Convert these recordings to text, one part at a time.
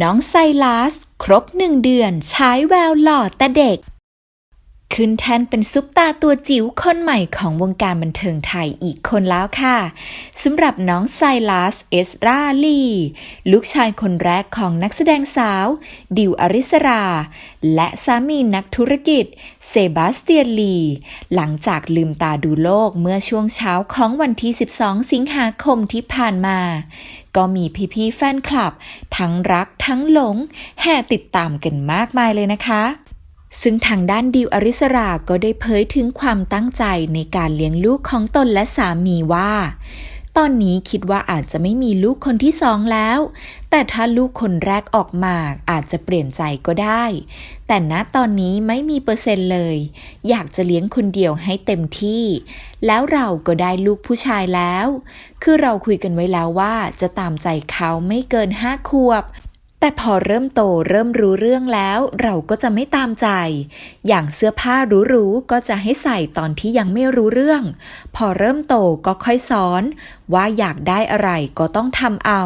น้องไซลัส ครบหนึ่งเดือนใช้แววหล่อแต่เด็ก ขึ้นแทนเป็นซุปตาตัวจิ๋วคนใหม่ของวงการบันเทิงไทยอีกคนแล้วค่ะสำหรับน้องไซลัสเอสราลีลูกชายคนแรกของนักแสดงสาว ดิวอริสรา และสามีนักธุรกิจ เซบาสเตียนลี หลังจากลืมตาดูโลกเมื่อช่วงเช้าของวันที่ 12 สิงหาคมที่ผ่านมาก็มีพี่ๆแฟนคลับ ทั้งรักทั้งหลง แห่ติดตามกันมากมายเลยนะคะ ซึ่งทางด้านดิวอริสราก็ได้เผยถึงความตั้งใจในการเลี้ยงลูกของตนและสามีว่า ตอนนี้คิดว่าอาจจะไม่มีลูกคนที่สองแล้ว แต่ถ้าลูกคนแรกออกมาอาจจะเปลี่ยนใจก็ได้ แต่ณตอนนี้ไม่มีเปอร์เซ็นต์เลย อยากจะเลี้ยงคนเดียวให้เต็มที่ แล้วเราก็ได้ลูกผู้ชายแล้ว คือเราคุยกันไว้แล้วว่าจะตามใจเขาไม่เกินห้าขวบ แต่พอเริ่มโตเริ่มรู้เรื่องแล้ว เราก็จะไม่ตามใจ อย่างเสื้อผ้ารู้ๆก็จะให้ใส่ตอนที่ยังไม่รู้เรื่อง พอเริ่มโตก็ค่อยสอน ว่าอยากได้อะไรก็ต้องทำเอา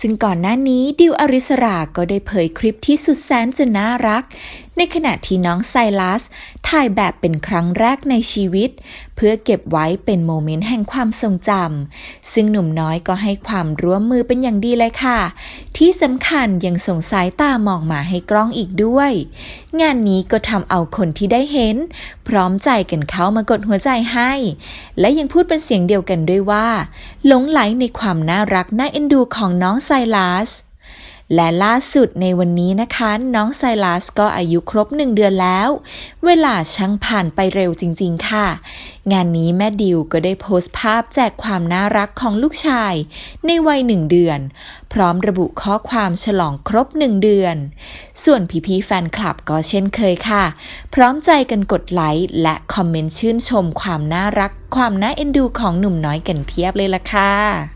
ซึ่งก่อนหน้านี้ดิวอริสราก็ได้เผยคลิปที่สุดแสนจะน่ารัก ในขณะที่น้องไซลัสถ่ายแบบเป็นครั้งแรกในชีวิต เพื่อเก็บไว้เป็นโมเมนต์แห่งความทรงจำซึ่งหนุ่มน้อยก็ให้ความร่วมมือเป็นอย่างดีเลยค่ะ ที่สำคัญยังส่งสายตามองมาให้กล้องอีกด้วย งานนี้ก็ทำเอาคนที่ได้เห็น พร้อมใจกันเข้ามากดหัวใจให้ และยังพูดเป็นเสียงเดียวกันด้วยว่าหลงไหลในความน่ารักน่าเอ็นดูของน้องไซลัสและล่าสุดในวันนี้นะคะ น้องไซลัสก็อายุครบหนึ่งเดือนแล้ว เวลาช่างผ่านไปเร็วจริง ๆ ค่ะ งานนี้แม่ดิวก็ได้โพสต์ภาพแจกความน่ารักของลูกชาย ในวัยหนึ่งเดือน พร้อมระบุข้อความฉลองครบหนึ่งเดือน ส่วนพี่ๆแฟนคลับก็เช่นเคยค่ะ พร้อมใจกันกดไลค์และคอมเมนต์ชื่นชมความน่ารัก ความน่าเอ็นดูของหนุ่มน้อยกันเพียบเลยล่ะค่ะ